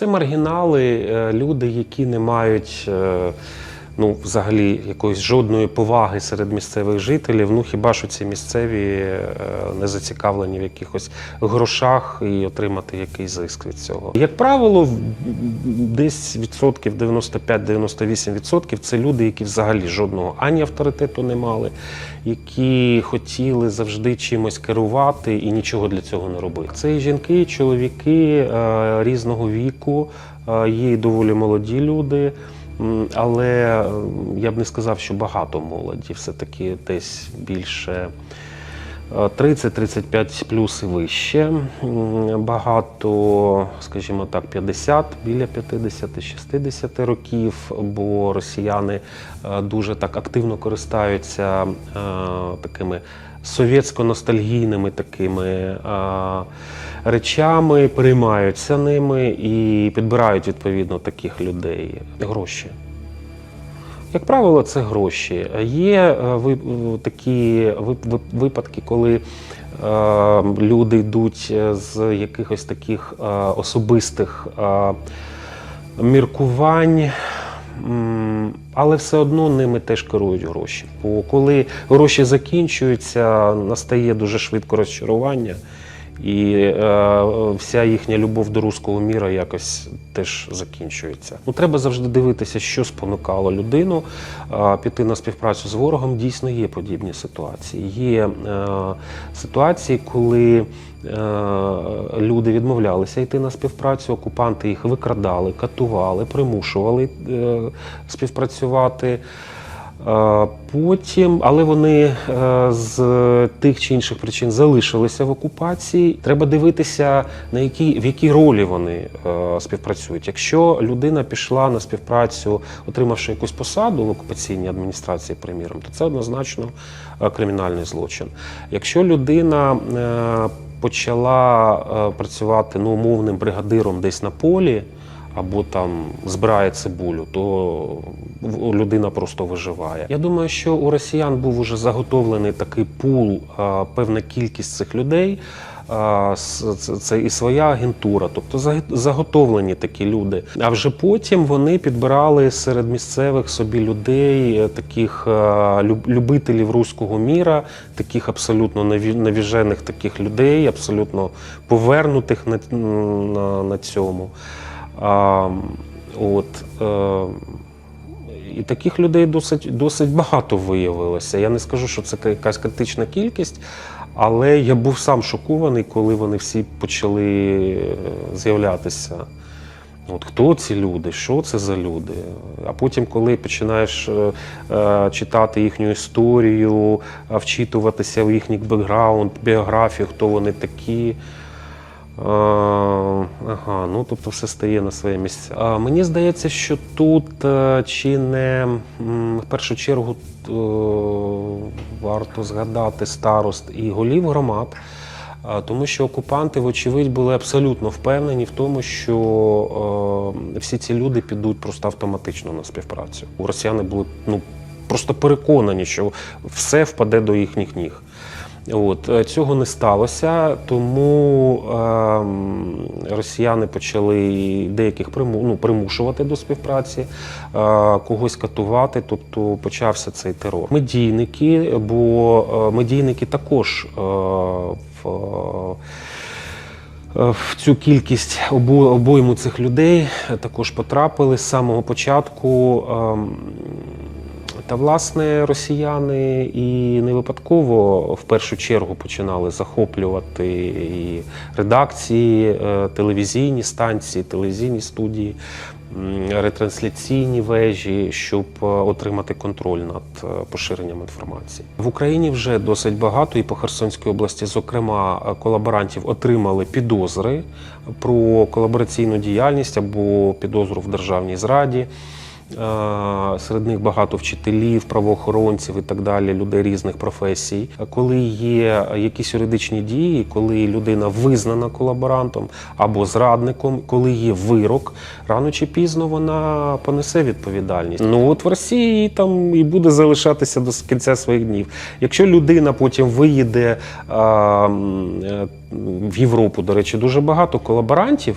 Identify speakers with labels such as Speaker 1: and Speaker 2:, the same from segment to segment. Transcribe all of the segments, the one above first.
Speaker 1: Це маргінали, е, люди, які не мають. Ну, взагалі, якоїсь жодної поваги серед місцевих жителів. Ну хіба що ці місцеві е, не зацікавлені в якихось грошах і отримати якийсь зиск від цього. Як правило, десь відсотків 95-98 відсотків це люди, які взагалі жодного ані авторитету не мали, які хотіли завжди чимось керувати і нічого для цього не робили. Це і жінки, і чоловіки е, різного віку, е, є доволі молоді люди. Але е, я б не сказав, що багато молоді, все-таки десь більше е, 30-35 плюс і вище. Багато, скажімо так, 50, біля 50-60 років, бо росіяни е, дуже так активно користаються е, такими совєтсько-ностальгійними такими е, речами, переймаються ними і підбирають відповідно таких людей гроші. Як правило, це гроші. Є е, ви- е, такі ви- ви- випадки, коли е, люди йдуть е, з якихось таких е, особистих е, міркувань. Але все одно ними теж керують гроші. Бо коли гроші закінчуються, настає дуже швидко розчарування, і е, вся їхня любов до руського міра якось теж закінчується. Ну, треба завжди дивитися, що спонукало людину е, піти на співпрацю з ворогом. Дійсно є подібні ситуації. Є е, ситуації, коли е, люди відмовлялися йти на співпрацю, окупанти їх викрадали, катували, примушували е, співпрацювати. Потім, але вони е, з тих чи інших причин залишилися в окупації. Треба дивитися, на які в якій ролі вони е, співпрацюють. Якщо людина пішла на співпрацю, отримавши якусь посаду в окупаційній адміністрації, приміром, то це однозначно е, кримінальний злочин. Якщо людина почала працювати ну, умовним бригадиром десь на полі або там збирає цибулю, то людина просто виживає. Я думаю, що у росіян був уже заготовлений такий пул, певна кількість цих людей. Це, і своя агентура, тобто заготовлені такі люди. А вже потім вони підбирали серед місцевих собі людей, е, таких любителів руського міра, таких абсолютно наві- навіжених таких людей, абсолютно повернутих на, на цьому. А, от, е, і таких людей досить, досить багато виявилося. Я не скажу, що це якась критична кількість, але я був сам шокований, коли вони всі почали е, з'являтися. От хто ці люди, що це за люди? А потім, коли починаєш е, е, читати їхню історію, вчитуватися в їхній бекграунд, біографію, хто вони такі. Е, Ага, ну тобто все стає на своє місце. А мені здається, що тут е, чи не в першу чергу е, варто згадати старост і голів громад, тому що окупанти, вочевидь, були абсолютно впевнені в тому, що всі ці люди підуть просто автоматично на співпрацю. У росіяни були ну, просто переконані, що все впаде до їхніх ніг. От е, цього не сталося, тому ем, росіяни почали деяких приму, ну, примушувати до співпраці, е, когось катувати, тобто почався цей терор. Медійники, бо е, медійники також е, в. е, в цю кількість обо- обойму цих людей також потрапили з самого початку. Та власне росіяни і не випадково в першу чергу починали захоплювати і редакції, е, телевізійні станції, телевізійні студії, ретрансляційні вежі, щоб е, отримати контроль над е, поширенням інформації. В Україні вже досить багато, і по Херсонській області, зокрема, колаборантів отримали підозри про колабораційну діяльність або підозру в державній зраді. Е, Серед них багато вчителів, правоохоронців і так далі, людей різних професій. Коли є якісь юридичні дії, коли людина визнана колаборантом або зрадником, коли є вирок, рано чи пізно вона понесе відповідальність. Ну от в Росії там і буде залишатися до кінця своїх днів. Якщо людина потім виїде а, е, в Європу, до речі, дуже багато колаборантів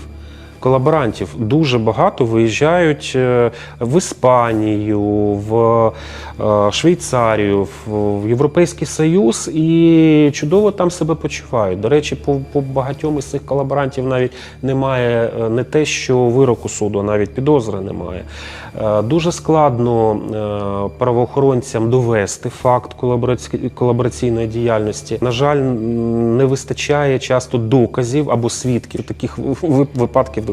Speaker 1: колаборантів дуже багато виїжджають е, в Іспанію, в е, Швейцарію, в Європейський Союз і чудово там себе почувають. До речі, по, по багатьом із цих колаборантів навіть немає е, не те, що вироку суду, а навіть підозри немає. Дуже складно правоохоронцям довести факт колабораційної діяльності. На жаль, не вистачає часто доказів або свідків. Таких випадків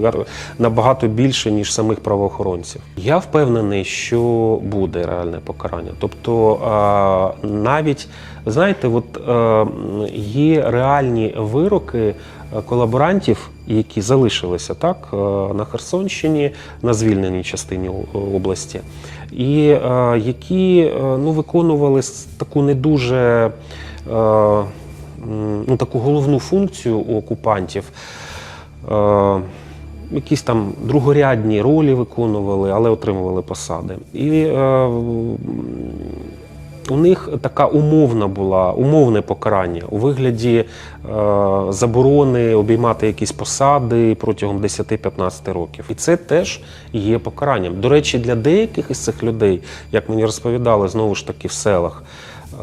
Speaker 1: набагато більше, ніж самих правоохоронців. Я впевнений, що буде реальне покарання. Тобто, навіть знаєте, от є реальні вироки колаборантів, які залишилися так на Херсонщині, на звільненій частині області, і які ну, виконували таку не дуже. Ну, таку головну функцію у окупантів. Е, якісь там другорядні ролі виконували, але отримували посади. І е, у них така умовна була, умовне покарання у вигляді е, заборони обіймати якісь посади протягом 10-15 років. І це теж є покаранням. До речі, для деяких із цих людей, як мені розповідали, знову ж таки в селах.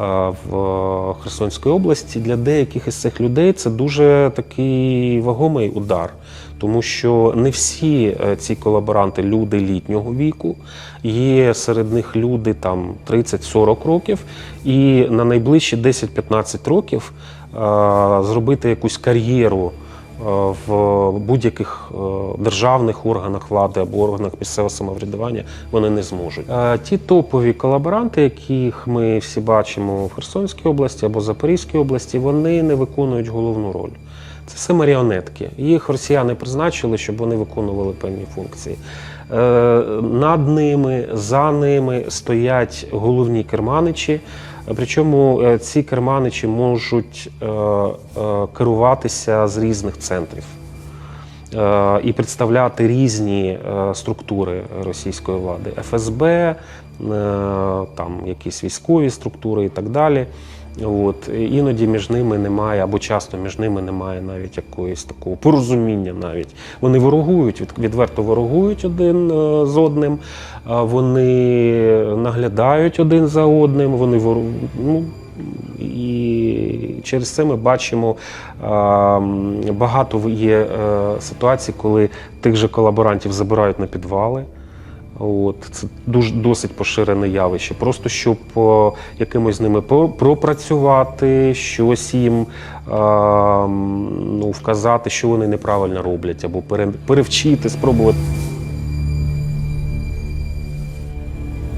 Speaker 1: е, В Херсонській області для деяких із цих людей це дуже такий вагомий удар, тому що не всі е, ці колаборанти люди літнього віку. Є серед них люди там 30-40 років, і на найближчі 10-15 років е, зробити якусь кар'єру е, в будь-яких державних органах влади або органах місцевого самоврядування вони не зможуть. Ті топові колаборанти, яких ми всі бачимо в Херсонській області або Запорізькій області, вони не виконують головну роль. Це все маріонетки. Їх росіяни призначили, щоб вони виконували певні функції. Е, Над ними, за ними стоять головні керманичі. Причому е, ці керманичі можуть е, керуватися з різних центрів і представляти різні структури російської влади: ФСБ, там якісь військові структури і так далі. От іноді між ними немає, або часто між ними немає навіть якоїсь такого порозуміння. Навіть вони ворогують, від- відверто ворогують один е, з одним, вони наглядають один за одним. Вони вору... ну, і через це ми бачимо багато є е, ситуацій, коли тих же колаборантів забирають на підвали. От це дуже досить поширене явище. Просто щоб о, якимось з ними пропрацювати, щось їм е, ну, вказати, що вони неправильно роблять, або пере- перевчити, спробувати